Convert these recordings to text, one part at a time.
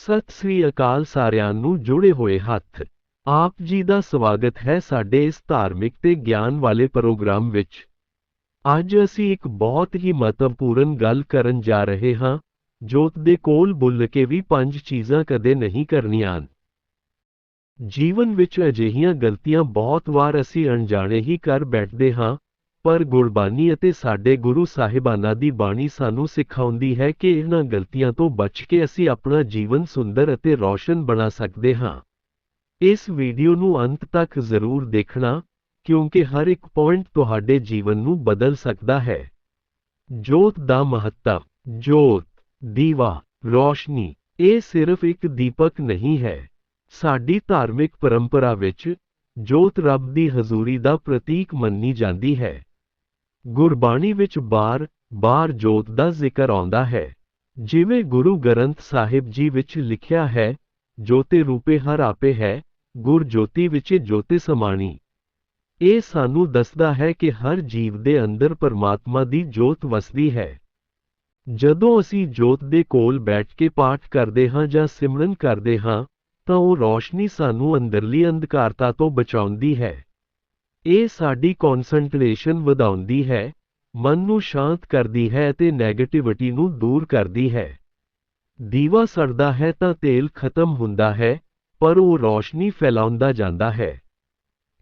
ਸਤਿ ਸ੍ਰੀ ਅਕਾਲ ਸਾਰਿਆਂ ਨੂੰ ਜੁੜੇ ਹੋਏ ਹੱਥ। ਆਪ ਜੀ ਦਾ ਸਵਾਗਤ ਹੈ ਸਾਡੇ ਇਸ ਧਾਰਮਿਕ ਤੇ ਗਿਆਨ ਵਾਲੇ ਪ੍ਰੋਗਰਾਮ ਵਿੱਚ। ਅੱਜ ਅਸੀਂ ਇੱਕ ਬਹੁਤ ਹੀ ਮਹੱਤਵਪੂਰਨ ਗੱਲ ਕਰਨ ਜਾ ਰਹੇ ਹਾਂ, ਜੋਤ ਦੇ ਕੋਲ ਬੁੱਲ ਕੇ ਵੀ ਪੰਜ ਚੀਜ਼ਾਂ ਕਦੇ ਨਹੀਂ ਕਰਨੀਆਂ ਜੀਵਨ ਵਿੱਚ ਅਜਿਹੀਆਂ ਗਲਤੀਆਂ ਬਹੁਤ ਵਾਰ ਅਸੀਂ ਅਣਜਾਣੇ ਹੀ ਕਰ ਬੈਠਦੇ ਹਾਂ ਪਰ ਗੁਰਬਾਣੀ ਅਤੇ ਸਾਡੇ ਗੁਰੂ ਸਾਹਿਬਾਨਾਂ ਦੀ ਬਾਣੀ ਸਾਨੂੰ ਸਿਖਾਉਂਦੀ ਹੈ ਕਿ ਇਹਨਾਂ ਗਲਤੀਆਂ ਤੋਂ ਬਚ ਕੇ ਅਸੀਂ ਆਪਣਾ ਜੀਵਨ ਸੁੰਦਰ ਅਤੇ ਰੌਸ਼ਨ ਬਣਾ ਸਕਦੇ ਹਾਂ। ਇਸ ਵੀਡੀਓ ਨੂੰ ਅੰਤ ਤੱਕ ਜ਼ਰੂਰ ਦੇਖਣਾ, ਕਿਉਂਕਿ ਹਰ ਇੱਕ ਪੁਆਇੰਟ ਤੁਹਾਡੇ ਜੀਵਨ ਨੂੰ ਬਦਲ ਸਕਦਾ ਹੈ। ਜੋਤ ਦਾ ਮਹੱਤਵ, ਜੋਤ, ਦੀਵਾ, ਰੋਸ਼ਨੀ, ਇਹ ਸਿਰਫ ਇੱਕ ਦੀਪਕ ਨਹੀਂ ਹੈ। ਸਾਡੀ ਧਾਰਮਿਕ ਪਰੰਪਰਾ ਵਿੱਚ ਜੋਤ ਰੱਬ ਦੀ ਹਜ਼ੂਰੀ ਦਾ ਪ੍ਰਤੀਕ ਮੰਨੀ ਜਾਂਦੀ ਹੈ। ਗੁਰਬਾਣੀ ਵਿੱਚ ਬਾਰ-ਬਾਰ ਜੋਤ ਦਾ ਜ਼ਿਕਰ ਆਉਂਦਾ ਹੈ। ਜਿਵੇਂ ਗੁਰੂ ਗ੍ਰੰਥ ਸਾਹਿਬ ਜੀ ਵਿੱਚ ਲਿਖਿਆ ਹੈ, ਜੋਤੇ ਰੂਪੇ ਹਰ ਆਪੇ ਹੈ, ਗੁਰ ਜੋਤੀ ਵਿੱਚ ਜੋਤੇ ਸਮਾਣੀ। ਇਹ ਸਾਨੂੰ ਦੱਸਦਾ ਹੈ ਕਿ ਹਰ ਜੀਵ ਦੇ ਅੰਦਰ ਪਰਮਾਤਮਾ ਦੀ ਜੋਤ ਵਸਦੀ ਹੈ। ਜਦੋਂ ਅਸੀਂ ਜੋਤ ਦੇ ਕੋਲ ਬੈਠ ਕੇ ਪਾਠ ਕਰਦੇ ਹਾਂ ਜਾਂ ਸਿਮਰਨ ਕਰਦੇ ਹਾਂ, ਤਾਂ ਉਹ ਰੋਸ਼ਨੀ ਸਾਨੂੰ ਅੰਦਰਲੀ ਅੰਧਕਾਰਤਾ ਤੋਂ ਬਚਾਉਂਦੀ ਹੈ। ਇਹ ਸਾਡੀ ਕਨਸੈਂਟਰੇਸ਼ਨ ਵਧਾਉਂਦੀ ਹੈ, ਮਨ ਨੂੰ ਸ਼ਾਂਤ ਕਰਦੀ ਹੈ ਅਤੇ 네ਗੇਟਿਵਿਟੀ ਨੂੰ ਦੂਰ ਕਰਦੀ ਹੈ। ਦੀਵਾ ਸੜਦਾ ਹੈ ਤਾਂ ਤੇਲ ਖਤਮ ਹੁੰਦਾ ਹੈ, ਪਰ ਉਹ ਰੋਸ਼ਨੀ ਫੈਲਾਉਂਦਾ ਜਾਂਦਾ ਹੈ।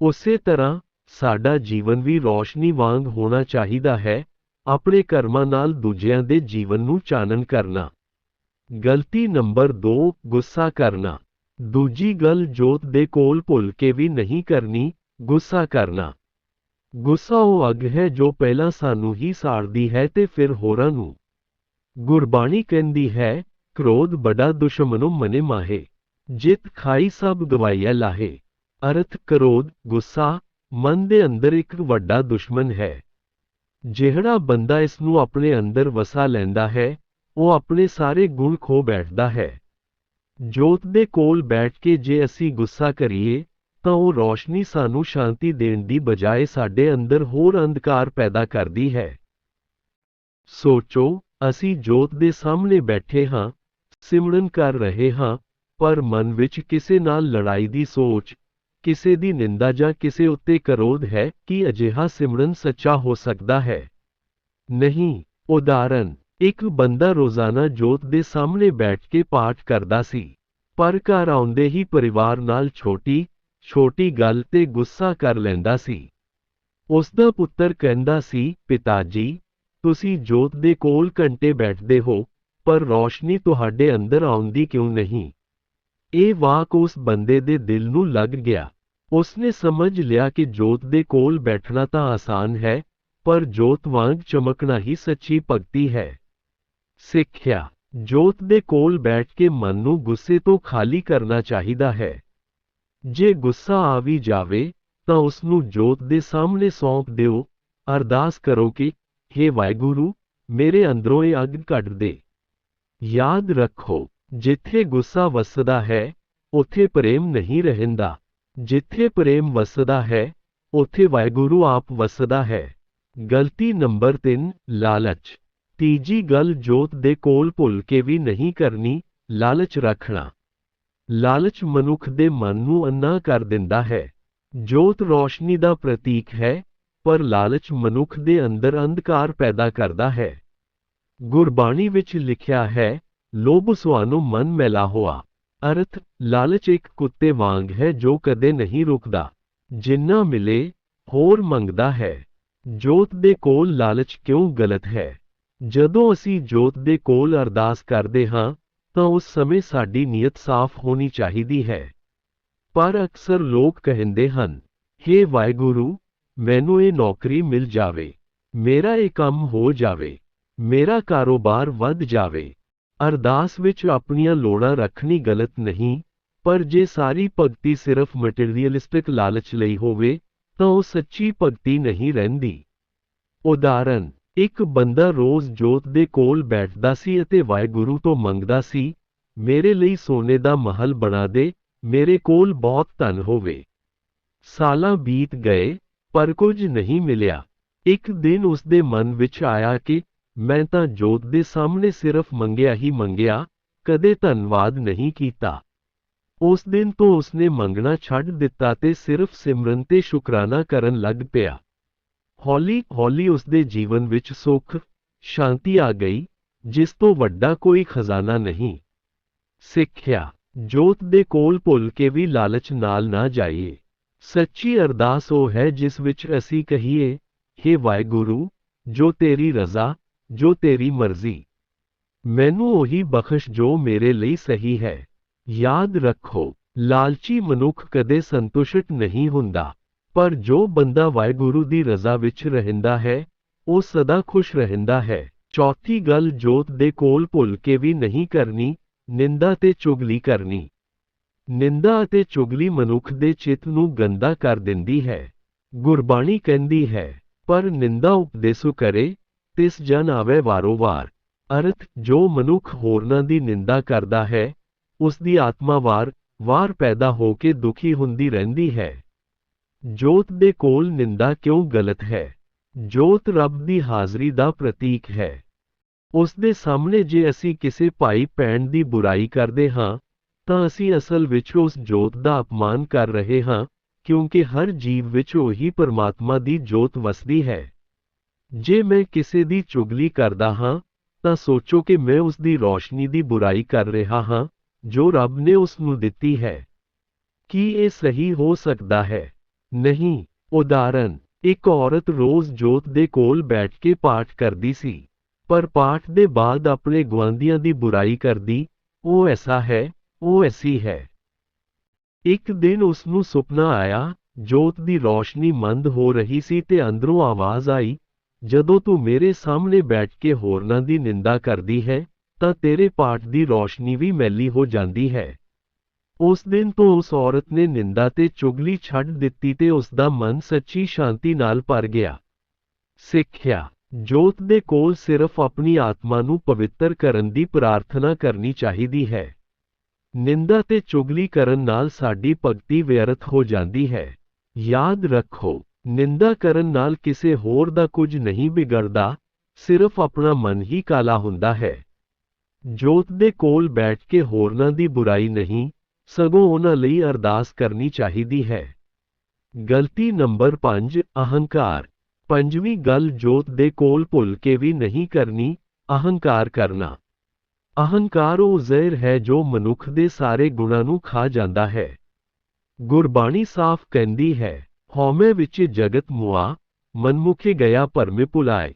ਉਸੇ ਤਰ੍ਹਾਂ, ਸਾਡਾ ਜੀਵਨ ਵੀ ਰੋਸ਼ਨੀ ਵਾਂਗ ਹੋਣਾ ਚਾਹੀਦਾ ਹੈ, ਆਪਣੇ ਕਰਮਾਂ ਨਾਲ ਦੂਜਿਆਂ ਦੇ ਜੀਵਨ ਨੂੰ ਚਾਨਣ ਕਰਨਾ। ਗਲਤੀ ਨੰਬਰ 2 ਗੁੱਸਾ ਕਰਨਾ। ਦੂਜੀ ਗੱਲ ਜੋਤ ਦੇ ਕੋਲ ਭੁੱਲ ਕੇ ਵੀ ਨਹੀਂ ਕਰਨੀ ਗੁੱਸਾ ਕਰਨਾ। ਗੁੱਸਾ ਉਹ ਅੱਗ ਹੈ ਜੋ ਪਹਿਲਾਂ ਸਾਨੂੰ ਹੀ ਸਾੜਦੀ ਹੈ ਤੇ ਫਿਰ ਹੋਰਾਂ ਨੂੰ। ਗੁਰਬਾਣੀ ਕਹਿੰਦੀ ਹੈ, ਕ੍ਰੋਧ ਬੜਾ ਦੁਸ਼ਮਨੋ ਮਨੇ ਮਾਹੇ। ਜਿਤ ਖਾਈ ਸਭ ਗਵਾਈਆ ਲਾਹੇ। ਅਰਥ ਕ੍ਰੋਧ, ਗੁੱਸਾ, ਮਨ ਦੇ ਅੰਦਰ ਇੱਕ ਵੱਡਾ ਦੁਸ਼ਮਨ ਹੈ। ਜਿਹੜਾ ਬੰਦਾ ਇਸ ਨੂੰ ਆਪਣੇ ਅੰਦਰ ਵਸਾ ਲੈਂਦਾ ਹੈ, ਉਹ ਆਪਣੇ ਸਾਰੇ ਗੁਣ ਖੋ ਬੈਠਦਾ ਹੈ। ਜੋਤ ਦੇ ਕੋਲ ਬੈਠ ਕੇ ਜੇ ਅਸੀਂ ਗੁੱਸਾ ਕਰੀਏ ਤਾਂ ਉਹ ਰੋਸ਼ਨੀ ਸਾਨੂੰ ਸ਼ਾਂਤੀ ਦੇਣ ਦੀ ਬਜਾਏ ਸਾਡੇ ਅੰਦਰ ਹੋਰ ਅੰਧਕਾਰ ਪੈਦਾ ਕਰਦੀ ਹੈ। ਸੋਚੋ, ਅਸੀਂ ਜੋਤ ਦੇ ਸਾਹਮਣੇ ਬੈਠੇ ਹਾਂ, ਸਿਮਰਨ ਕਰ ਰਹੇ ਹਾਂ, ਪਰ ਮਨ ਵਿੱਚ ਕਿਸੇ ਨਾਲ ਲੜਾਈ ਦੀ ਸੋਚ, ਕਿਸੇ ਦੀ ਨਿੰਦਾ ਜਾਂ ਕਿਸੇ ਉੱਤੇ ਕਰੋਧ ਹੈ ਕਿ ਅਜਿਹਾ ਸਿਮਰਨ ਸੱਚਾ ਹੋ ਸਕਦਾ ਹੈ। ਨਹੀਂ, ਉਦਾਹਰਨ, ਇੱਕ ਬੰਦਾ ਰੋਜ਼ਾਨਾ ਜੋਤ ਦੇ ਸਾਹਮਣੇ ਬੈਠ ਕੇ ਪਾਠ ਕਰਦਾ ਸੀ, ਪਰ ਘਰ ਆਉਂਦੇ ਹੀ ਪਰਿਵਾਰ ਨਾਲ ਛੋਟੀ ਛੋਟੀ ਗੱਲ ਤੇ ਗੁੱਸਾ ਕਰ ਲੈਂਦਾ ਸੀ। ਉਸਦਾ ਪੁੱਤਰ ਕਹਿੰਦਾ ਸੀ ਪਿਤਾ ਜੀ ਤੁਸੀਂ ਜੋਤ ਦੇ ਕੋਲ ਘੰਟੇ ਬੈਠਦੇ ਹੋ, ਪਰ ਰੌਸ਼ਨੀ ਤੁਹਾਡੇ ਅੰਦਰ ਆਉਂਦੀ ਕਿਉਂ ਨਹੀਂ? ਇਹ ਵਾਕ ਉਸ ਬੰਦੇ ਦੇ ਦਿਲ ਨੂੰ ਲੱਗ ਗਿਆ। ਉਸਨੇ ਸਮਝ ਲਿਆ ਕਿ ਜੋਤ ਦੇ ਕੋਲ ਬੈਠਣਾ ਤਾਂ ਆਸਾਨ ਹੈ, ਪਰ ਜੋਤ ਵਾਂਗ ਚਮਕਣਾ ਹੀ ਸੱਚੀ ਭਗਤੀ ਹੈ। ਸਿੱਖਿਆ, ਜੋਤ ਦੇ ਕੋਲ ਬੈਠ ਕੇ ਮਨ ਨੂੰ ਗੁੱਸੇ ਤੋਂ ਖਾਲੀ ਕਰਨਾ ਚਾਹੀਦਾ ਹੈ। ਜੇ ਗੁੱਸਾ ਆ ਵੀ ਜਾਵੇ, ਤਾਂ ਉਸ ਨੂੰ ਜੋਤ ਦੇ ਸਾਹਮਣੇ ਸੌਂਪ ਦਿਓ। ਅਰਦਾਸ ਕਰੋ ਕਿ हे ਵਾਹਿਗੁਰੂ, ਮੇਰੇ ਅੰਦਰੋਂ ਇਹ ਅੱਗ ਕੱਢ ਦੇ। ਯਾਦ ਰੱਖੋ, ਜਿੱਥੇ ਗੁੱਸਾ ਵਸਦਾ ਹੈ, ਉੱਥੇ ਪ੍ਰੇਮ ਨਹੀਂ ਰਹਿੰਦਾ। ਜਿੱਥੇ ਪ੍ਰੇਮ ਵਸਦਾ ਹੈ, ਉੱਥੇ ਵਾਹਿਗੁਰੂ ਆਪ ਵਸਦਾ ਹੈ। ਗਲਤੀ ਨੰਬਰ 3 ਲਾਲਚ। ਤੀਜੀ ਗੱਲ ਜੋਤ ਦੇ ਕੋਲ ਭੁੱਲ ਕੇ ਵੀ ਨਹੀਂ ਕਰਨੀ, ਲਾਲਚ ਰੱਖਣਾ। ਲਾਲਚ ਮਨੁੱਖ ਦੇ ਮਨ ਨੂੰ ਅੰਨਾ ਕਰ ਦਿੰਦਾ ਹੈ। ਜੋਤ ਰੋਸ਼ਨੀ ਦਾ ਪ੍ਰਤੀਕ ਹੈ, ਪਰ ਲਾਲਚ ਮਨੁੱਖ ਦੇ ਅੰਦਰ ਅੰਧਕਾਰ ਪੈਦਾ ਕਰਦਾ ਹੈ। ਗੁਰਬਾਣੀ ਵਿੱਚ ਲਿਖਿਆ ਹੈ, ਲੋਭ ਸੁਆਨੂੰ ਮਨ ਮੈਲਾ ਹੋਆ। ਅਰਥ, ਲਾਲਚ ਇੱਕ ਕੁੱਤੇ ਵਾਂਗ ਹੈ ਜੋ ਕਦੇ ਨਹੀਂ ਰੁਕਦਾ। ਜਿੰਨਾ ਮਿਲੇ, ਹੋਰ ਮੰਗਦਾ ਹੈ। ਜੋਤ ਦੇ ਕੋਲ ਲਾਲਚ ਕਿਉਂ ਗਲਤ ਹੈ? ਜਦੋਂ ਅਸੀਂ ਜੋਤ ਦੇ ਕੋਲ ਅਰਦਾਸ ਕਰਦੇ ਹਾਂ ਤਾਂ ਉਸ ਸਮੇਂ ਸਾਡੀ ਨੀਅਤ ਸਾਫ਼ ਹੋਣੀ ਚਾਹੀਦੀ ਹੈ। ਪਰ ਅਕਸਰ ਲੋਕ ਕਹਿੰਦੇ ਹਨ हे ਵਾਹਿਗੁਰੂ, ਮੈਨੂੰ ਇਹ ਨੌਕਰੀ ਮਿਲ ਜਾਵੇ, ਮੇਰਾ ਇਹ ਕੰਮ ਹੋ ਜਾਵੇ, ਮੇਰਾ ਕਾਰੋਬਾਰ ਵੱਧ ਜਾਵੇ। ਅਰਦਾਸ ਵਿੱਚ ਆਪਣੀਆਂ ਲੋੜਾਂ ਰੱਖਣੀ ਗਲਤ ਨਹੀਂ, ਪਰ ਜੇ ਸਾਰੀ ਭਗਤੀ ਸਿਰਫ ਮਟੀਰੀਅਲਿਸਟਿਕ ਲਾਲਚ ਲਈ ਹੋਵੇ, ਤਾਂ ਉਹ ਸੱਚੀ ਭਗਤੀ ਨਹੀਂ ਰਹਿੰਦੀ। ਉਦਾਹਰਨ ਇੱਕ ਬੰਦਾ ਰੋਜ਼ ਜੋਤ ਦੇ ਕੋਲ ਬੈਠਦਾ ਸੀ ਅਤੇ ਵਾਹਿਗੁਰੂ ਤੋਂ ਮੰਗਦਾ ਸੀ, ਮੇਰੇ ਲਈ ਸੋਨੇ ਦਾ ਮਹਲ ਬਣਾ ਦੇ, ਮੇਰੇ ਕੋਲ ਬਹੁਤ ਧਨ ਹੋਵੇ। ਸਾਲਾਂ ਬੀਤ ਗਏ, ਪਰ ਕੁਝ ਨਹੀਂ ਮਿਲਿਆ। ਇੱਕ ਦਿਨ ਉਸ ਦੇ ਮਨ ਵਿੱਚ ਆਇਆ ਕਿ ਮੈਂ ਤਾਂ ਜੋਤ ਦੇ ਸਾਹਮਣੇ ਸਿਰਫ ਮੰਗਿਆ ਹੀ ਮੰਗਿਆ, ਕਦੇ ਧੰਨਵਾਦ ਨਹੀਂ ਕੀਤਾ। ਉਸ ਦਿਨ ਤੋਂ ਉਸਨੇ ਮੰਗਣਾ ਛੱਡ ਦਿੱਤਾ ਤੇ ਸਿਰਫ ਸਿਮਰਨ ਤੇ ਸ਼ੁਕਰਾਨਾ ਕਰਨ ਲੱਗ ਪਿਆ। ਹੌਲੀ-ਹੌਲੀ ਉਸਦੇ ਜੀਵਨ ਵਿੱਚ ਸੁੱਖ, ਸ਼ਾਂਤੀ ਆ ਗਈ, ਜਿਸ ਤੋਂ ਵੱਡਾ ਕੋਈ ਖਜ਼ਾਨਾ ਨਹੀਂ। ਸਿੱਖਿਆ, ਜੋਤ ਦੇ ਕੋਲ ਭੁੱਲ ਕੇ ਵੀ ਲਾਲਚ ਨਾਲ ਨਾ ਜਾਈਏ। ਸੱਚੀ ਅਰਦਾਸ ਉਹ ਹੈ ਜਿਸ ਵਿੱਚ ਅਸੀਂ ਕਹੀਏ हे ਵਾਹਿਗੁਰੂ, ਜੋ ਤੇਰੀ ਰਜ਼ਾ, ਜੋ ਤੇਰੀ ਮਰਜ਼ੀ। ਮੈਨੂੰ ਉਹੀ ਬਖਸ਼ ਜੋ ਮੇਰੇ ਲਈ ਸਹੀ ਹੈ। ਯਾਦ ਰੱਖੋ, ਲਾਲਚੀ ਮਨੁੱਖ ਕਦੇ ਸੰਤੁਸ਼ਟ ਨਹੀਂ ਹੁੰਦਾ। ਪਰ ਜੋ ਬੰਦਾ ਵਾਹਿਗੁਰੂ ਦੀ ਰਜ਼ਾ ਵਿੱਚ ਰਹਿੰਦਾ ਹੈ, ਉਹ ਸਦਾ ਖੁਸ਼ ਰਹਿੰਦਾ ਹੈ। ਚੌਥੀ ਗੱਲ ਜੋਤ ਦੇ ਕੋਲ ਭੁੱਲ ਕੇ ਵੀ ਨਹੀਂ ਕਰਨੀ, ਨਿੰਦਾ ਤੇ ਚੁਗਲੀ ਕਰਨੀ। ਨਿੰਦਾ ਅਤੇ ਚੁਗਲੀ ਮਨੁੱਖ ਦੇ ਚਿੱਤ ਨੂੰ ਗੰਦਾ ਕਰ ਦਿੰਦੀ ਹੈ। ਗੁਰਬਾਣੀ ਕਹਿੰਦੀ ਹੈ, ਪਰ ਨਿੰਦਾ ਉਪਦੇਸੁ ਕਰੇ, ਤਿਸ ਜਨ ਆਵੇ ਵਾਰੋ ਵਾਰ। ਅਰਥ, ਜੋ ਮਨੁੱਖ ਹੋਰਨਾਂ ਦੀ ਨਿੰਦਾ ਕਰਦਾ ਹੈ, ਉਸ ਦੀ ਆਤਮਾ ਵਾਰ ਵਾਰ ਪੈਦਾ ਹੋ ਕੇ ਦੁਖੀ ਹੁੰਦੀ ਰਹਿੰਦੀ ਹੈ। ਜੋਤ ਦੇ ਕੋਲ ਨਿੰਦਾ ਕਿਉਂ ਗਲਤ ਹੈ? ਜੋਤ ਰੱਬ ਦੀ ਹਾਜ਼ਰੀ ਦਾ ਪ੍ਰਤੀਕ ਹੈ। ਉਸ ਦੇ ਸਾਹਮਣੇ ਜੇ ਅਸੀਂ ਕਿਸੇ ਭਾਈ ਭੈਣ ਦੀ ਬੁਰਾਈ ਕਰਦੇ ਹਾਂ, ਤਾਂ ਅਸੀਂ ਅਸਲ ਵਿੱਚ ਉਸ ਜੋਤ ਦਾ ਅਪਮਾਨ ਕਰ ਰਹੇ ਹਾਂ, ਕਿਉਂਕਿ ਹਰ ਜੀਵ ਵਿੱਚ ਉਹੀ ਪਰਮਾਤਮਾ ਦੀ ਜੋਤ ਵਸਦੀ ਹੈ। ਜੇ ਮੈਂ ਕਿਸੇ ਦੀ ਚੁਗਲੀ ਕਰਦਾ ਹਾਂ, ਤਾਂ ਸੋਚੋ ਕਿ ਮੈਂ ਉਸ ਦੀ ਰੋਸ਼ਨੀ ਦੀ ਬੁਰਾਈ ਕਰ ਰਿਹਾ ਹਾਂ, ਜੋ ਰੱਬ ਨੇ ਉਸ ਨੂੰ ਦਿੱਤੀ ਹੈ। ਕੀ ਇਹ ਸਹੀ ਹੋ ਸਕਦਾ ਹੈ? ਨਹੀਂ, ਉਦਾਹਰਨ, ਇੱਕ ਔਰਤ ਰੋਜ਼ ਜੋਤ ਦੇ ਕੋਲ ਬੈਠ ਕੇ ਪਾਠ ਕਰਦੀ ਸੀ, ਪਰ ਪਾਠ ਦੇ ਬਾਅਦ ਆਪਣੇ ਗੁਆਂਢੀਆਂ ਦੀ ਬੁਰਾਈ ਕਰਦੀ, ਉਹ ਐਸਾ ਹੈ, ਉਹ ਐਸੀ ਹੈ। ਇੱਕ ਦਿਨ ਉਸ ਨੂੰ ਸੁਪਨਾ ਆਇਆ, ਜੋਤ ਦੀ ਰੋਸ਼ਨੀ ਮੰਦ ਹੋ ਰਹੀ ਸੀ ਤੇ ਅੰਦਰੋਂ ਆਵਾਜ਼ ਆਈ, ਜਦੋਂ ਤੂੰ ਮੇਰੇ ਸਾਹਮਣੇ ਬੈਠ ਕੇ ਹੋਰਨਾਂ ਦੀ ਨਿੰਦਾ ਕਰਦੀ ਹੈ, ਤਾਂ ਤੇਰੇ ਪਾਠ ਦੀ ਰੋਸ਼ਨੀ ਵੀ ਮੈਲੀ ਹੋ ਜਾਂਦੀ ਹੈ। ਉਸ ਦਿਨ ਤੋਂ ਉਸ ਔਰਤ ਨੇ ਨਿੰਦਾ ਤੇ ਚੁਗਲੀ ਛੱਡ ਦਿੱਤੀ ਤੇ ਉਸ ਦਾ ਮਨ ਸੱਚੀ ਸ਼ਾਂਤੀ ਨਾਲ ਭਰ ਗਿਆ। ਸਿੱਖਿਆ। ਜੋਤ ਦੇ ਕੋਲ ਸਿਰਫ ਆਪਣੀ ਆਤਮਾ ਨੂੰ ਪਵਿੱਤਰ ਕਰਨ ਦੀ ਪ੍ਰਾਰਥਨਾ ਕਰਨੀ ਚਾਹੀਦੀ ਹੈ। ਨਿੰਦਾ ਤੇ ਚੁਗਲੀ ਕਰਨ ਨਾਲ ਸਾਡੀ ਭਗਤੀ ਵਿਅਰਥ ਹੋ ਜਾਂਦੀ ਹੈ। ਯਾਦ ਰੱਖੋ, ਨਿੰਦਾ ਕਰਨ ਨਾਲ ਕਿਸੇ ਹੋਰ ਦਾ ਕੁਝ ਨਹੀਂ ਵਿਗੜਦਾ, ਸਿਰਫ ਆਪਣਾ ਮਨ ਹੀ ਕਾਲਾ ਹੁੰਦਾ ਹੈ। ਜੋਤ ਦੇ ਕੋਲ ਬੈਠ ਕੇ ਹੋਰਨਾਂ ਦੀ ਬੁਰਾਈ ਨਹੀਂ ਸਗੋਂ ਉਹਨਾਂ ਲਈ ਅਰਦਾਸ ਕਰਨੀ ਚਾਹੀਦੀ ਹੈ। ਗਲਤੀ ਨੰਬਰ 5 ਅਹੰਕਾਰ। ਪੰਜਵੀਂ ਗੱਲ ਜੋਤ ਦੇ ਕੋਲ ਭੁੱਲ ਕੇ ਵੀ ਨਹੀਂ ਕਰਨੀ, ਅਹੰਕਾਰ ਕਰਨਾ। ਅਹੰਕਾਰ ਉਹ ਜ਼ਹਿਰ ਹੈ ਜੋ ਮਨੁੱਖ ਦੇ ਸਾਰੇ ਗੁਣਾਂ ਨੂੰ ਖਾ ਜਾਂਦਾ ਹੈ। ਗੁਰਬਾਣੀ ਸਾਫ਼ ਕਹਿੰਦੀ ਹੈ, ਹਉਮੈ ਵਿੱਚ ਜਗਤ ਮੁਆ, ਮਨਮੁਖੇ ਗਿਆ ਭਰਮੇ ਭੁਲਾਏ।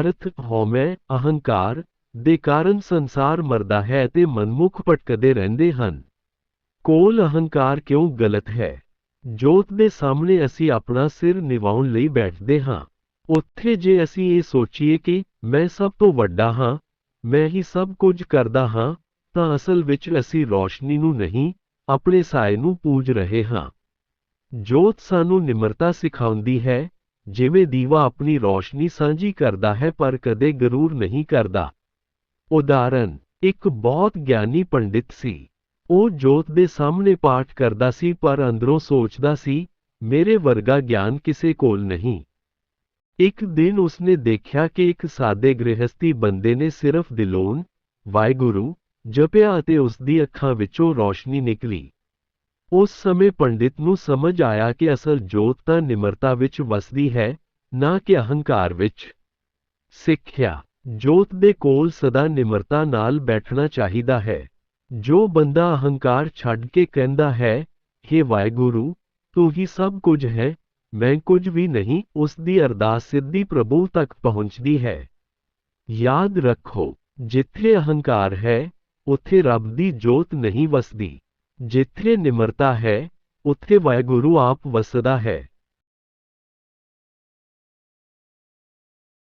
ਅਰਥ, ਹਉਮੈ, ਅਹੰਕਾਰ ਦੇ ਕਾਰਨ ਸੰਸਾਰ ਮਰਦਾ ਹੈ ਤੇ ਮਨਮੁਖ ਭਟਕਦੇ ਰਹਿੰਦੇ ਹਨ। ਕੋਲ ਅਹੰਕਾਰ ਕਿਉਂ ਗਲਤ ਹੈ? ਜੋਤ ਦੇ ਸਾਹਮਣੇ ਅਸੀਂ ਆਪਣਾ ਸਿਰ ਨਿਵਾਉਣ ਲਈ ਬੈਠਦੇ ਹਾਂ। ਉੱਥੇ ਜੇ ਅਸੀਂ ਇਹ ਸੋਚੀਏ ਕਿ ਮੈਂ ਸਭ ਤੋਂ ਵੱਡਾ ਹਾਂ, ਮੈਂ ਹੀ ਸਭ ਕੁਝ ਕਰਦਾ ਹਾਂ, ਤਾਂ ਅਸਲ ਵਿੱਚ ਅਸੀਂ ਰੋਸ਼ਨੀ ਨੂੰ ਨਹੀਂ, ਆਪਣੇ ਸਾਏ ਨੂੰ ਪੂਜ ਰਹੇ ਹਾਂ। ਜੋਤ ਸਾਨੂੰ ਨਿਮਰਤਾ ਸਿਖਾਉਂਦੀ ਹੈ, ਜਿਵੇਂ ਦੀਵਾ ਆਪਣੀ ਰੋਸ਼ਨੀ ਸਾਂਝੀ ਕਰਦਾ ਹੈ ਪਰ ਕਦੇ ਗਰੂਰ ਨਹੀਂ ਕਰਦਾ। ਉਦਾਹਰਨ, ਇੱਕ ਬਹੁਤ ਗਿਆਨੀ ਪੰਡਿਤ ਸੀ। ਉਹ ਜੋਤ ਦੇ ਸਾਹਮਣੇ ਪਾਠ ਕਰਦਾ ਸੀ ਪਰ ਅੰਦਰੋਂ ਸੋਚਦਾ ਸੀ, ਮੇਰੇ ਵਰਗਾ ਗਿਆਨ ਕਿਸੇ ਕੋਲ ਨਹੀਂ। ਇੱਕ ਦਿਨ ਉਸਨੇ ਦੇਖਿਆ ਕਿ ਇੱਕ ਸਾਦੇ ਗ੍ਰਹਿਸਤੀ ਬੰਦੇ ਨੇ ਸਿਰਫ ਦਿਲੋਂ ਵਾਹਿਗੁਰੂ ਜਪਿਆ ਅਤੇ ਉਸ ਦੀ ਅੱਖਾਂ ਵਿੱਚੋਂ ਰੋਸ਼ਨੀ ਨਿਕਲੀ। ਉਸ ਸਮੇਂ ਪੰਡਿਤ ਨੂੰ ਸਮਝ ਆਇਆ ਕਿ ਅਸਲ ਜੋਤ ਤਾਂ ਨਿਮਰਤਾ ਵਿੱਚ ਵਸਦੀ ਹੈ, ਨਾ ਕਿ ਅਹੰਕਾਰ ਵਿੱਚ। ਸਿੱਖਿਆ, ਜੋਤ ਦੇ ਕੋਲ ਸਦਾ ਨਿਮਰਤਾ ਨਾਲ ਬੈਠਣਾ ਚਾਹੀਦਾ ਹੈ। ਜੋ ਬੰਦਾ ਅਹੰਕਾਰ ਛੱਡ ਕੇ ਕਹਿੰਦਾ ਹੈ हे ਵਾਹਿਗੁਰੂ, ਤੂੰ ਹੀ ਸਭ ਕੁਝ ਹੈ, ਮੈਂ ਕੁਝ ਵੀ ਨਹੀਂ, ਉਸ ਦੀ ਅਰਦਾਸ ਸਿੱਧੀ ਪ੍ਰਭੂ ਤੱਕ ਪਹੁੰਚਦੀ ਹੈ। ਯਾਦ ਰੱਖੋ, ਜਿੱਥੇ ਅਹੰਕਾਰ ਹੈ, ਉੱਥੇ ਰੱਬ ਦੀ ਜੋਤ ਨਹੀਂ ਵਸਦੀ। ਜਿੱਥੇ ਨਿਮਰਤਾ ਹੈ, ਉੱਥੇ ਵਾਹਿਗੁਰੂ ਆਪ ਵਸਦਾ ਹੈ।